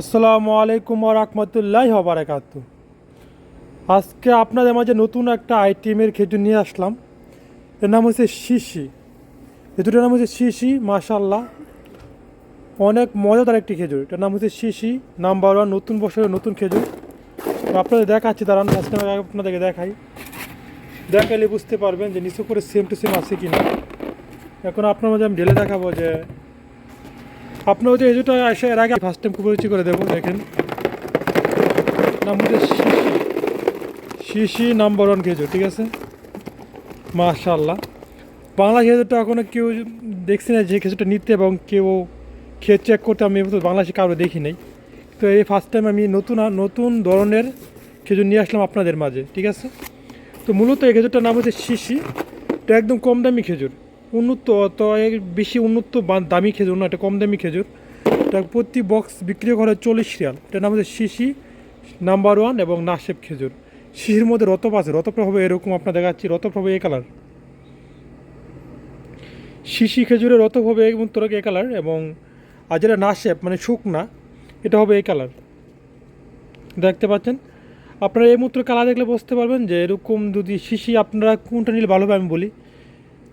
আসসালামু আলাইকুম রহমতুল্লাহ বারাকাত আজকে আপনাদের মাঝে নতুন একটা আইটেমের খেজুর নিয়ে আসলাম। এর নাম হচ্ছে শিশি। খেজুরের নাম হচ্ছে শিশি মাশাল্লাহ অনেক মজাদার একটি খেজুর। এটার নাম হচ্ছে শিশি, নাম্বার ওয়ান, নতুন বছরের নতুন খেজুর। আপনাদের দেখাচ্ছি, দাঁড়ান, আজকে আমি আপনাদেরকে দেখাই। দেখালে বুঝতে পারবেন যে নিচু করে সেম টু সেম আছে কি না এখন আপনার মাঝে আমি ঢেলে দেখাবো যে আপনার হচ্ছে এজুটা এসে এর আগে ফার্স্ট টাইম পরিচয় করে দেবো, দেখেন। নাম হচ্ছে শিশি। শিশি নাম্বার ওয়ান খেজুর, ঠিক আছে? মাশাল্লাহ বাংলা খেজুরটা এখনও কেউ দেখছি না যে খেজুরটা নিতে এবং কেউ খেয়ে চেক করতে, আমি বাংলাদেশে কারও দেখি নাই। তো এই ফার্স্ট টাইম আমি নতুন নতুন ধরনের খেজুর নিয়ে আসলাম আপনাদের মাঝে, ঠিক আছে? তো মূলত এই খেজুরটার নাম হচ্ছে শিশি। এটা একদম কম দামি খেজুর। উন্নত, অত বেশি উন্নত দামি খেজুর না এটা কম দামি খেজুর। এটা প্রতি বক্স বিক্রি করে চল্লিশ রিয়াল। এটার নাম হচ্ছে শিশি নাম্বার ওয়ান এবং নাসেব খেজুর। শিশির মধ্যে রতপ আছে রতপ হবে এরকম আপনার দেখাচ্ছি রতপ হবে এই কালার শিশি খেজুরের রতপ হবে এবং তোরক এই কালার এবং আর যেটা নাসেব মানে শুকনা, এটা হবে এই কালার দেখতে পাচ্ছেন? আপনারা এই মুহূর্তে কালার দেখলে বুঝতে পারবেন যে এরকম যদি শিশি আপনারা কোনটা নিলে ভালো হবে আমি বলি।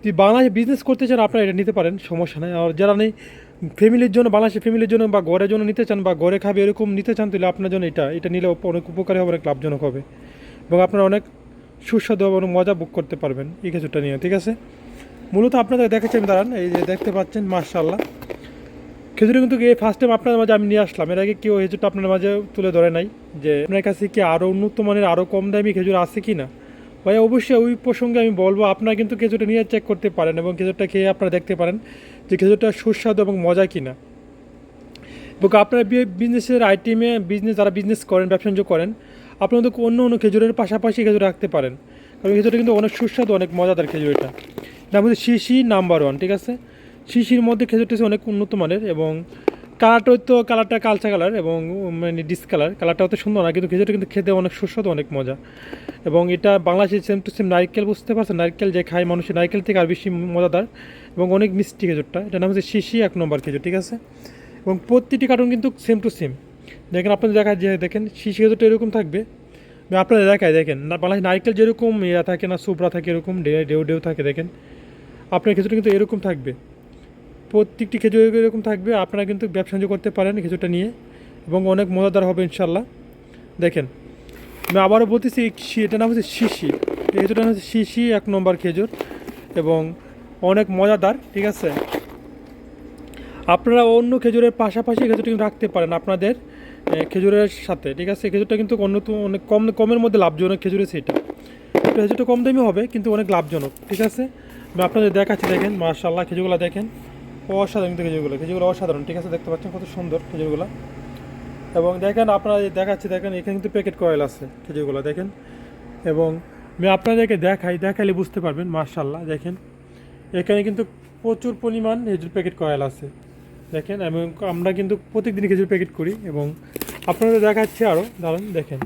যদি বাংলাদেশে বিজনেস করতে চান, আপনারা এটা নিতে পারেন, সমস্যা নেই। আর যারা নেই ফ্যামিলির জন্য, বাংলাদেশে ফ্যামিলির জন্য বা ঘরের জন্য নিতে চান বা ঘরে খাবে, এরকম নিতে চান, তাহলে আপনার জন্য এটা এটা নিলে অনেক উপকারী হবে, অনেক লাভজনক হবে। এবং আপনারা অনেক সুস্বাদু এবং অনেক মজা বুক করতে পারবেন এই খেজুরটা নিয়ে, ঠিক আছে? মূলত আপনাদের দেখাচ্ছি আমি, দাঁড়ান, এই যে দেখতে পাচ্ছেন মার্শাল্লাহ খেজুরি কিন্তু এই ফার্স্ট টাইম আপনার মাঝে আমি নিয়ে আসলাম। এর আগে কেউ খেজুরটা আপনার মাঝে তুলে ধরে নাই যে, আপনার কাছে কি আরও উন্নত মানের আরও কম দামি খেজুর আছে কি না ভাই, অবশ্যই ওই প্রসঙ্গে আমি বলব, আপনারা কিন্তু খেজুরটা নিয়ে চেক করতে পারেন এবং খেজুরটা খেয়ে আপনারা দেখতে পারেন যে খেজুরটা সুস্বাদু এবং মজা কিনা। এবং আপনারা বিজনেসের আইটেমে বিজনেস যারা বিজনেস করেন, ব্যবসা করেন, আপনারা কিন্তু অন্য অন্য খেজুরের পাশাপাশি খেজুর রাখতে পারেন। কারণ খেজুরটা কিন্তু অনেক সুস্বাদু, অনেক মজাদার খেজুর এটা এটা আমাদের শিশি নাম্বার ওয়ান ঠিক আছে? শিশির মধ্যে খেজুরটা অনেক উন্নত মানের এবং কালারটা তো কালারটা কালচা কালার এবং মানে ডিস কালার। কালারটা অত সুন্দর না, কিন্তু খেজুরটা কিন্তু খেতে অনেক সুস্বাদু, অনেক মজা। এবং এটা বাংলাদেশের সেম টু সেম নারকেল, বুঝতে পারছেন? নারকেল যে খায় মানুষের নারকেল থেকে আর বেশি মজাদার এবং অনেক মিষ্টি খেজুরটা। এটা নাম হচ্ছে শিশি এক নম্বর খেজুর, ঠিক আছে? এবং প্রতিটি কার্টুন কিন্তু সেম টু সেম দেখেন, আপনাদের দেখা যে, দেখেন, শিশি খেজুরটা এরকম থাকবে। আমি আপনাদের দেখায়, দেখেন, না, বাংলাদেশ নারকেল যেরকম ইয়া থাকে না সুবরা থাকে এরকম ডেউ ডেউ থাকে, দেখেন। আপনার খেজুরটা কিন্তু এরকম থাকবে। প্রত্যেকটি খেজুর এরকম থাকবে, আপনারা কিন্তু ব্যবসা করতে পারেন খেজুরটা নিয়ে এবং অনেক মজাদার হবে ইনশাল্লাহ দেখেন, আমি আবারও বলতেছি এটার নাম হচ্ছে শিশি। এই খেজুরটার নাম হচ্ছে শিশি, এক নম্বর খেজুর এবং অনেক মজাদার, ঠিক আছে? আপনারা অন্য খেজুরের পাশাপাশি খেজুরটা কিন্তু রাখতে পারেন আপনাদের খেজুরের সাথে, ঠিক আছে? খেজুরটা কিন্তু অন্যতম অনেক কম, কমের মধ্যে লাভজনক খেজুরের সেটা খেজুরটা কম দামি হবে, কিন্তু অনেক লাভজনক, ঠিক আছে? আমি আপনাদের দেখাচ্ছি, দেখেন মার্শাল্লাহ খেজুরগুলো দেখেন। অসাধারণ খেজুরগুলো। খেজুরগুলো অসাধারণ, ঠিক আছে? দেখতে পাচ্ছেন কত সুন্দর খেজুরগুলো। এবং দেখেন আপনারা দেখাচ্ছি, দেখেন এখানে কিন্তু প্যাকেট কয়েল আছে খেজুরগুলো, দেখেন। এবং আমি আপনাদেরকে দেখাই দেখালে বুঝতে পারবেন মার্শাল্লাহ দেখেন। এখানে কিন্তু প্রচুর পরিমাণ খেজুর প্যাকেট কয়েল আছে, দেখেন। এবং আমরা কিন্তু প্রত্যেকদিন খেজুর প্যাকেট করি এবং আপনাদের দেখাচ্ছি আরও দাঁড়ান, দেখেন।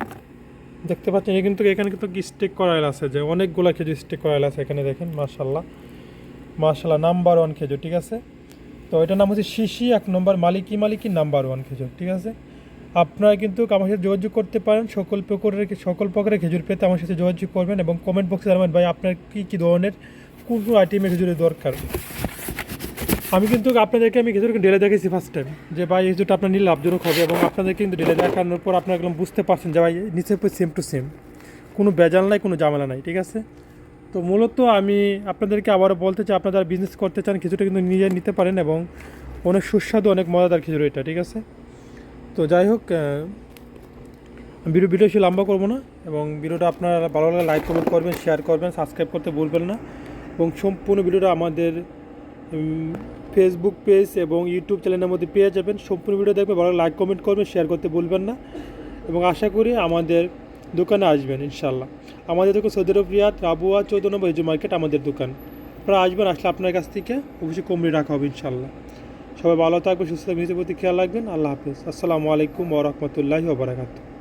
দেখতে পাচ্ছেন এখানে কিন্তু এখানে কিন্তু স্টেক করাইল আছে, যে অনেকগুলো খেজুর স্টেক করাইল আছে এখানে, দেখেন মার্শাল্লাহ মার্শাল্লাহ নাম্বার ওয়ান খেজুর, ঠিক আছে? তো এটার নাম হচ্ছে শিশি, এক নম্বর মালিকি মালিকি নাম্বার ওয়ান খেজুর, ঠিক আছে? আপনারা কিন্তু আমার সাথে যোগাযোগ করতে পারেন, সকল প্রকারের সকল প্রকারের খেজুর পেতে আমার সাথে যোগাযোগ করবেন এবং কমেন্ট বক্সে জানাবেন, ভাই, আপনার কী কী ধরনের, কোন কোন আইটেমের খেজুরের দরকার? আমি কিন্তু আপনাদেরকে আমি খেজুরকে ঢেলে দেখেছি ফার্স্ট টাইম যে ভাই, এই খেজুরটা আপনার নিলে লাভজনক হবে এবং আপনাদেরকে কিন্তু ঢেলে দেখানোর পর আপনারা বুঝতে পারছেন যে ভাই নিচে সেম টু সেম কোনো বেজাল নাই, কোনো ঝামেলা নাই, ঠিক আছে? তো মূলত আমি আপনাদেরকে আবারও বলতে চাই, আপনারা বিজনেস করতে চান খেজুরটা কিন্তু নিজে নিতে পারেন এবং অনেক সুস্বাদু, অনেক মজাদার খেজুর এটা, ঠিক আছে? তো যাই হোক ভিডিও ভিডিও বেশি লম্বা করব না এবং ভিডিওটা আপনারা ভালো লাগলে লাইক কমেন্ট করবেন শেয়ার করবেন সাবস্ক্রাইব করতে ভুলবেন না এবং সম্পূর্ণ ভিডিওটা আমাদের ফেসবুক পেজ এবং ইউটিউব চ্যানেলের মধ্যে পেয়ে যাবেন। সম্পূর্ণ ভিডিও দেখবেন, ভালো লাইক কমেন্ট করবেন শেয়ার করতে ভুলবেন না এবং আশা করি আমাদের দোকানে আসবেন ইনশাল্লাহ আমাদের দোকান সৌদি আরব, রিয়াদ, রাবুয়া, চৌদ্দ নম্বর এজু মার্কেট আমাদের দোকান। আপনারা আসবেন, আসলে আপনার কাছ থেকে অবশ্যই কমরি রাখা হবে ইনশাল্লাহ সবাই ভালো থাকবে সুস্থ নিজের প্রতি খেয়াল রাখবেন। আল্লাহ হাফেজ। আসসালামু আলাইকুম ওরহমতুল্লাহি ওবরাকাতু